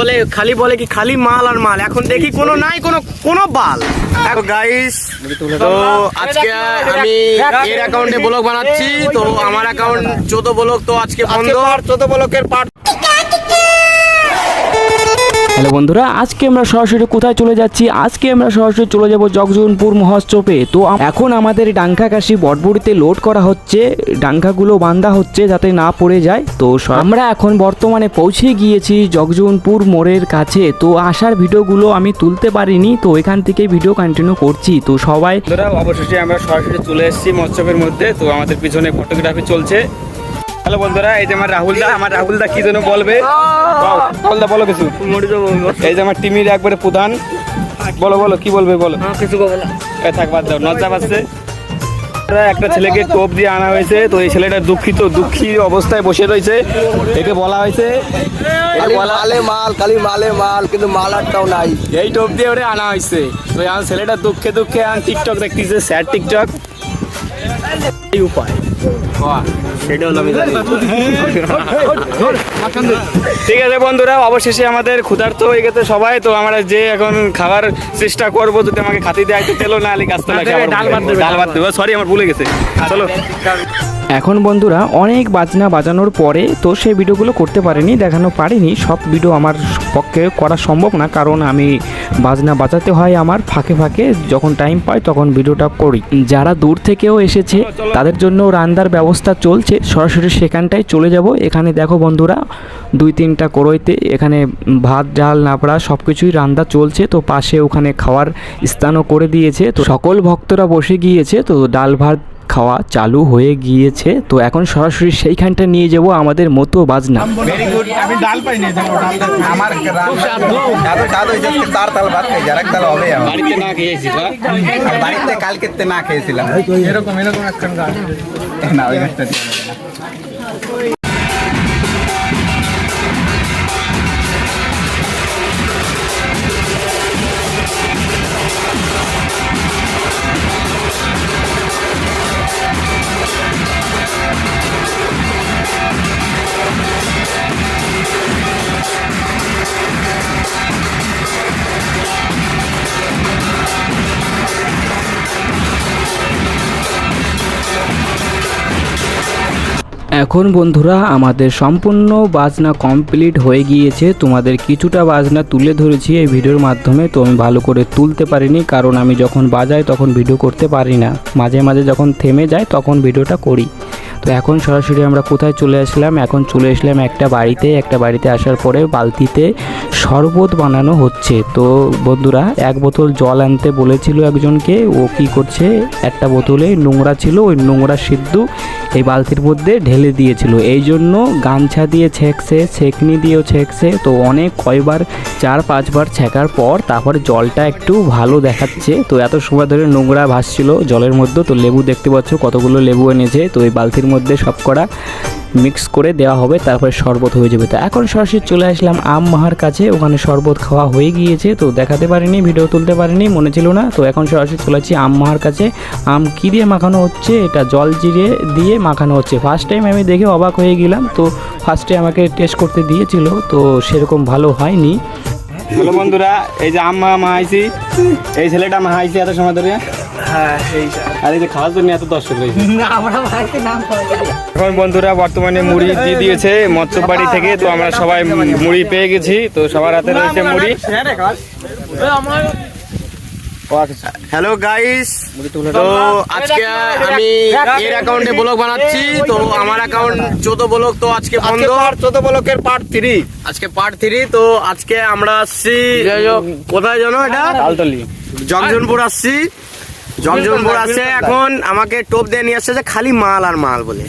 বলে খালি বলে কি খালি মাল আর মাল? এখন দেখি কোনো নাই কোনো কোনো বাল। গাইস তো আজকে আমি এর অ্যাকাউন্টে ব্লগ বানাচ্ছি তো আমার অ্যাকাউন্ট চোদ্দ ব্লগ তো আজকে বন্ধ। আর চোদ্দ ব্লকের পার্ট হ্যালো বন্ধুরা, আজকে আমরা সরাসরি কোথায় চলে যাচ্ছি? আজকে আমরা সরাসরি চলে যাব জগজনপুর মহোৎসবে। তো এখন আমাদের ডাঙ্কা কাশি বটবড়িতে লোড করা হচ্ছে, ডাঙ্কাগুলো বান্ধা হচ্ছে যাতে না পড়ে যায়। তো আমরা এখন বর্তমানে পৌঁছে গিয়েছি জগজনপুর মোড়ের কাছে। তো আসার ভিডিওগুলো আমি তুলতে পারিনি, তো এখান থেকে ভিডিও কন্টিনিউ করছি। তো সবাই অবশেষে আমরা সরাসরি চলে এসেছি মহোৎসবের মধ্যে। তো আমাদের পিছনে ফটোগ্রাফি চলছে। হ্যালো বন্ধুরা এই যে আমার রাহুল দা আমার রাহুল দা কি যেন বলবে? রাহুল দা বলো কিছু। এই যে আমার টিমির একবারে প্রধান। বলো বলো কি বলবে বলো? কিছু বলব না। এই থাক বাদ দাও নজা পাচ্ছে একটা ছেলেকে টোপ দিয়ে আনা হয়েছে তো এই ছেলেটা দুঃখিত দুঃখী অবস্থায় বসে রয়েছে। একে বলা হয়েছে বলা মালে মাল খালি মালে মাল কিন্তু মাল আরটাও নাই। এই টোপ দিয়ে ওরে আনা হয়েছে। তো আমার ছেলেটা দুঃখে দুঃখে টিকটক দেখতেছে স্যার টিকটক। এই উপায়। ঠিক আছে বন্ধুরা অবশেষে আমাদের ক্ষুধার্ত হয়ে গেছে সবাই। তো আমরা যে এখন খাবার চেষ্টা করব যদি আমাকে খাতি দেয় তো তেলো না আলি ডাল ভাত দেবে সরি আমার ভুলে গেছে। চলো। এখন বন্ধুরা অনেক বাজনা বাজানোর পরে তো সেই ভিডিওগুলো করতে পারিনি দেখানো পারিনি। সব ভিডিও আমার পক্ষে করা সম্ভব না কারণ আমি বাজনা বাজাতে হয় আমার ফাঁকে ফাঁকে। যখন টাইম পাই তখন ভিডিওটা করি। যারা দূর থেকেও এসেছে, তাদের জন্য রান্নার ব্যবস্থা চলছে। সরাসরি সেখানটায় চলে যাব। এখানে দেখো বন্ধুরা, দুই তিনটা কড়ইতে এখানে ভাত, ডাল, নাপড়া সব কিছুই রান্না চলছে। তো পাশে ওখানে খাওয়ার স্থানও করে দিয়েছে। তো সকল ভক্তরা বসে গিয়েছে। তো ডাল ভাত খাওয়া চালু হয়ে গিয়েছে তো এখন সরাসরি সেইখানটা নিয়ে যাব আমাদের মতো বাজনা। বাড়িতে না বাড়িতে কালকে না খেয়েছিলাম। এরকম এরকম এখন বন্ধুরা, আমাদের সম্পূর্ণ বাজনা কমপ্লিট হয়ে গিয়েছে। তোমাদের কিছুটা বাজনা তুলে ধরেছি এই ভিডিওর মাধ্যমে, তো আমি ভালো করে তুলতে পারিনি, কারণ আমি যখন বাজাই তখন ভিডিও করতে পারি না। মাঝে মাঝে যখন থেমে যায় তখন ভিডিওটা করি। তো এখন সরাসরি আমরা কোথায় চলে আসলাম? এখন চলে আসলাম একটা বাড়িতে। একটা বাড়িতে আসার পরে বালতিতে শরবত বানানো হচ্ছে। তো বন্ধুরা, এক বোতল জল আনতে বলেছিল একজনকে। ও কি করছে? একটা বোতলে নোংরা ছিল, ওই নোংরা সিদ্ধ এই বালতির মধ্যে ঢেলে দিয়েছিল। এই জন্য গামছা দিয়ে ছেঁকছে, ছেঁকনি দিয়েও ছেঁকছে। তো অনেক কয়বার, চার, পাঁচবার ছেঁকার পর তারপর জলটা একটু ভালো দেখাচ্ছে। তো এত সময় ধরে নোংরা ভাসছিল জলের মধ্যে। তো লেবু দেখতে পাচ্ছ কতগুলো লেবু এনেছে। তো এই বালতির মধ্যে সব করা মিক্স করে দেওয়া হবে, তারপরে শরবত হয়ে যাবে। তো এখন সরাসরি চলে আসলাম আম মাহার কাছে, ওখানে শরবত খাওয়া হয়ে গিয়েছে, তো দেখাতে পারিনি ভিডিও তুলতে পারিনি, মনে ছিল না। তো এখন সরাসরি চলে আসছি আম মাহার কাছে। আম কী দিয়ে মাখানো হচ্ছে? এটা জল জিরে দিয়ে মাখানো হচ্ছে। ফার্স্ট টাইম আমি দেখে অবাক হয়ে গেলাম, তো ফার্স্টে আমাকে টেস্ট করতে দিয়েছিল, তো সেরকম ভালো হয়নি। হ্যালো বন্ধুরা, এই যে আম্মা মাহাইছি এই ছেলেটা মাহাইছি এত সময় ধরে। আর এই যে খাওয়ার জন্য এত দর্শক রয়েছে। এখন বন্ধুরা বর্তমানে মুড়ি দিয়ে দিয়েছে মৎস্য বাড়ি থেকে তো আমরা সবাই মুড়ি পেয়ে গেছি। তো সবার হাতে রয়েছে মুড়ি। আচ্ছা। হ্যালো গাইস তো আজকে আমি এর অ্যাকাউন্টে ব্লগ বানাচ্ছি তো আমার অ্যাকাউন্ট চোদ্দ ব্লগ তো আজকে বন্ধ। চোদ্দ ব্লকের পার্ট থ্রি আজকে পার্ট থ্রি তো আজকে আমরা আসছি কোথায় জানো এটা? তালতলি। আসছি। জগজনপুর আছে এখন আমাকে টোপ দিয়ে নিয়ে আসছে যে খালি মাল আর মাল বলে।